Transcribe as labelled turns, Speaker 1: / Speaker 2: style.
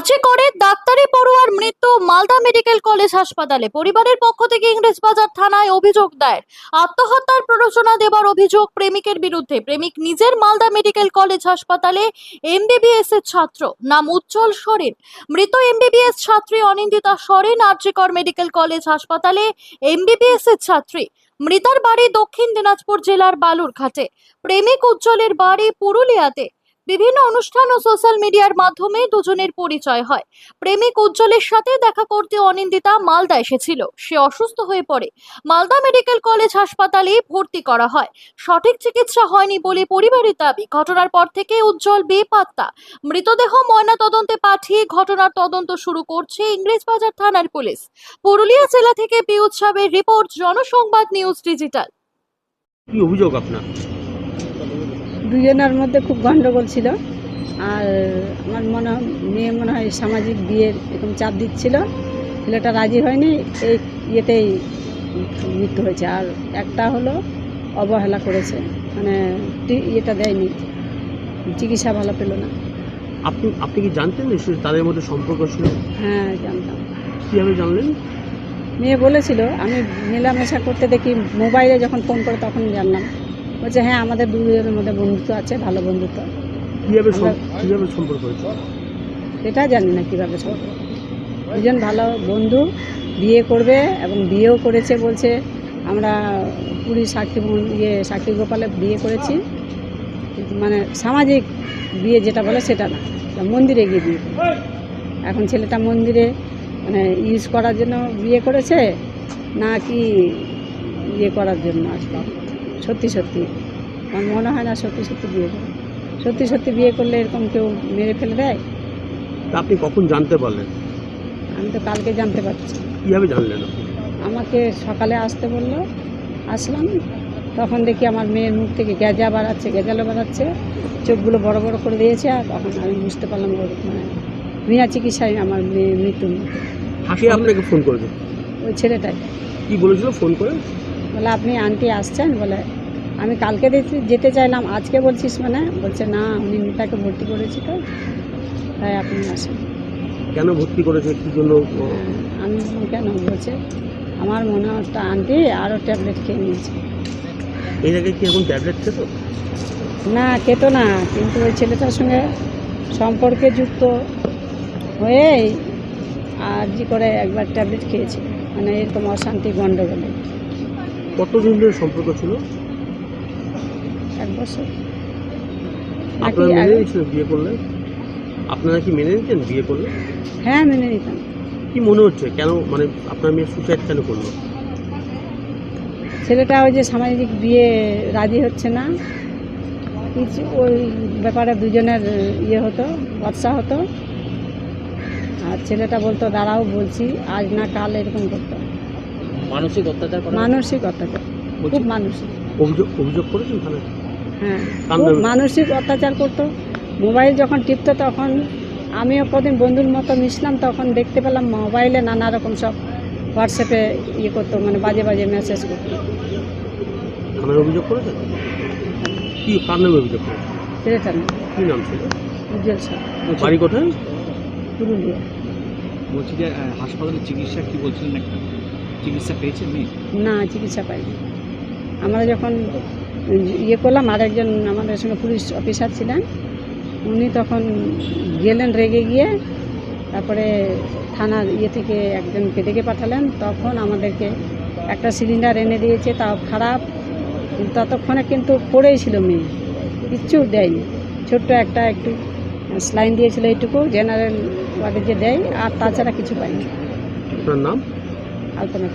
Speaker 1: আর্চি করে ডাক্তারি পড়ুয়ার মৃত্যু মালদা মেডিকেল কলেজ হাসপাতালে। পরিবারের পক্ষ থেকে ইংরেজবাজার থানায় অভিযোগ দায়ের। আত্মহত্যার প্ররোচনা দেবার অভিযোগ প্রেমিকের বিরুদ্ধে। প্রেমিক নিজের মালদা মেডিকেল কলেজ হাসপাতালে এমবিবিএস এর ছাত্র। নাম উজ্জ্বল সরেন। মৃত এমবিবিএস ছাত্রী অনিন্দিতা সরেন আর্চিকর মেডিকেল কলেজ হাসপাতালে এমবিবিএস এর ছাত্রী। মৃতার বাড়ি দক্ষিণ দিনাজপুর জেলার বালুরঘাটে। প্রেমিক উজ্জ্বলের বাড়ি পুরুলিয়াতে। বিভিন্ন অনুষ্ঠান ও সোশ্যাল মিডিয়ার মাধ্যমে দুজনের পরিচয় হয়। প্রেমিক উজ্জ্বলের সাথে দেখা করতে অনিন্দিতা মালদা এসেছিল। সে অসুস্থ হয়ে পড়ে। মালদা মেডিকেল কলেজ হাসপাতালে ভর্তি করা হয়। সঠিক চিকিৎসা হয়নি বলে পরিবারের দাবি, ঘটনার পর থেকে উজ্জ্বল বেপাত্তা। মৃতদেহ ময়না তদন্তে পাঠিয়ে ঘটনার তদন্ত শুরু করছে ইংরেজবাজার থানার পুলিশ। পুরুলিয়া জেলা থেকে পিউৎ সাহেবের রিপোর্ট, জনসংবাদ নিউজ ডিজিটাল।
Speaker 2: কি অভিযোগ আপনার?
Speaker 3: দুজনের মধ্যে খুব গণ্ডগোল ছিল। আর আমার মনে হয় মেয়ে মনে হয় সামাজিক বিয়ের এরকম চাপ দিচ্ছিল। ছেলেটা রাজি হয়নি এই ইয়েতেই মৃত্যু হয়েছে। আর একটা হলো অবহেলা করেছে। মানে ইয়েটা দেয়নি। চিকিৎসা ভালো পেল না।
Speaker 2: আপনি আপনি কি জানতেন তাদের মধ্যে সম্পর্ক ছিল?
Speaker 3: হ্যাঁ জানতাম।
Speaker 2: কীভাবে জানলেন?
Speaker 3: মেয়ে বলেছিল আমি মেলামেশা করতে দেখি মোবাইলে যখন ফোন করে তখন জানলাম। বলছে হ্যাঁ আমাদের দুজনের মধ্যে বন্ধুত্ব আছে ভালো বন্ধুত্ব।
Speaker 2: কীভাবে কীভাবে সম্পর্ক হয়েছে?
Speaker 3: এটা জানি না কীভাবে সম্পর্ক দুজন ভালো বন্ধু বিয়ে করবে এবং বিয়েও করেছে বলছে আমরা পুরী সাক্ষী ইয়ে সাক্ষী গোপালে বিয়ে করেছি। মানে সামাজিক বিয়ে যেটা বলে সেটা না মন্দিরে গিয়ে বিয়ে এখন ছেলেটা মন্দিরে মানে ইউজ করার জন্য বিয়ে করেছে না কি ইয়ে করার জন্য আসলে? সত্যি সত্যি। আমার মনে হয় না সত্যি সত্যি বিয়ে করে সত্যি সত্যি বিয়ে করলে এরকম কেউ মেরে ফেলে দেয়?
Speaker 2: আপনি কখন জানতে পারলেন?
Speaker 3: আমি তো কালকে জানতে পারছি।
Speaker 2: কীভাবে জানলেন
Speaker 3: আমাকে সকালে আসতে বলল। আসলাম। তখন দেখি আমার মেয়ের মুখ থেকে গেজা বাড়াচ্ছে গেজালো বাড়াচ্ছে। চোখগুলো বড় বড় করে দিয়েছে আর তখন আমি বুঝতে পারলাম মানে বিনা চিকিৎসায় আমার মেয়ে মৃত্যু
Speaker 2: কে আপনাকে ফোন করবে
Speaker 3: ওই ছেলেটাই।
Speaker 2: কি বলেছিল? ফোন করে?
Speaker 3: বলে আপনি আন্টি আসছেন? বলে আমি কালকে দেখছি যেতে চাইলাম আজকে বলছিস মানে? বলছে না উনি মিতাকে ভর্তি করেছি তো তাই আপনি আসেন।
Speaker 2: কেন ভর্তি করেছে? কী জন্য?
Speaker 3: হ্যাঁ, আমি কেন? বলছে আমার মনে হচ্ছে আন্টি আরও ট্যাবলেট খেয়ে নিয়েছে।
Speaker 2: এর আগে কি এখন ট্যাবলেট খেত?
Speaker 3: না খেতো না কিন্তু ওই ছেলেটার সঙ্গে সম্পর্কে যুক্ত হয়ে আর জি করে একবার ট্যাবলেট খেয়েছে। মানে এরকম অশান্তি গণ্ডগোলে।
Speaker 2: কতদিন ধরে সম্পর্ক ছিল?
Speaker 3: এক বছর।
Speaker 2: আপনারা মেনে
Speaker 3: আগে-
Speaker 2: নিয়েছিলেন বিয়ে করলে? আপনারা কি মেনে নিতেন বিয়ে করলে?
Speaker 3: হ্যাঁ মেনে নিতাম।
Speaker 2: কি মনে হচ্ছে? কেন মানে আপনার মেয়ে সুসাইড কেন করল?
Speaker 3: ছেলেটা ওই যে সামাজিক বিয়ে রাজি হচ্ছে না। কিছু ওই ব্যাপারে দুজনের ইয়ে হতো বর্ষা হতো। আর ছেলেটা বলতো দাঁড়াও বলছি আজ না কাল এরকম করতো।
Speaker 4: মানসিক অত্যাচার করা
Speaker 3: মানসিক অত্যাচার খুব মানসিক।
Speaker 2: অভিযোগ অভিযোগ করেছেন থানায়
Speaker 3: হ্যাঁ? মানসিক অত্যাচার করতো। মোবাইল যখন টিপতো তখন আমিও কদিন বন্ধুর মতো মিশলাম তখন দেখতে পেলাম মোবাইলে নানা রকম সব হোয়াটসঅ্যাপে ইয়ে করতো মানে বাজে বাজে মেসেজ করতো।
Speaker 2: থানায় অভিযোগ করেছেন? কি কার নামে অভিযোগ করেছেন? কী নাম ছিল?
Speaker 3: উজ্জ্বল সব
Speaker 2: বাড়ি কোথায়?
Speaker 3: পুরুলিয়া।
Speaker 4: বলছি যে হাসপাতালে চিকিৎসা কি বলছিলেন একটা? চিকিৎসা পেয়েছেন মেয়ে?
Speaker 3: না, চিকিৎসা পাইনি। আমরা যখন ইয়ে করলাম, আরেকজন আমাদের সঙ্গে পুলিশ অফিসার ছিলেন, উনি তখন গেলেন রেগে গিয়ে, তারপরে থানার ইয়ে থেকে একজনকে ডেকে পাঠালেন। তখন আমাদেরকে একটা সিলিন্ডার এনে দিয়েছে, তাও খারাপ। ততক্ষণে কিন্তু পড়েই ছিল মেয়ে। কিচ্ছু দেয়নি। ছোট্ট একটা একটু স্লাইন দিয়েছিল এইটুকু জেনারেল ওয়ার্ডে যে দেয় আর তাছাড়া কিছু পাইনি।
Speaker 2: আপনার নাম?
Speaker 3: আলপনা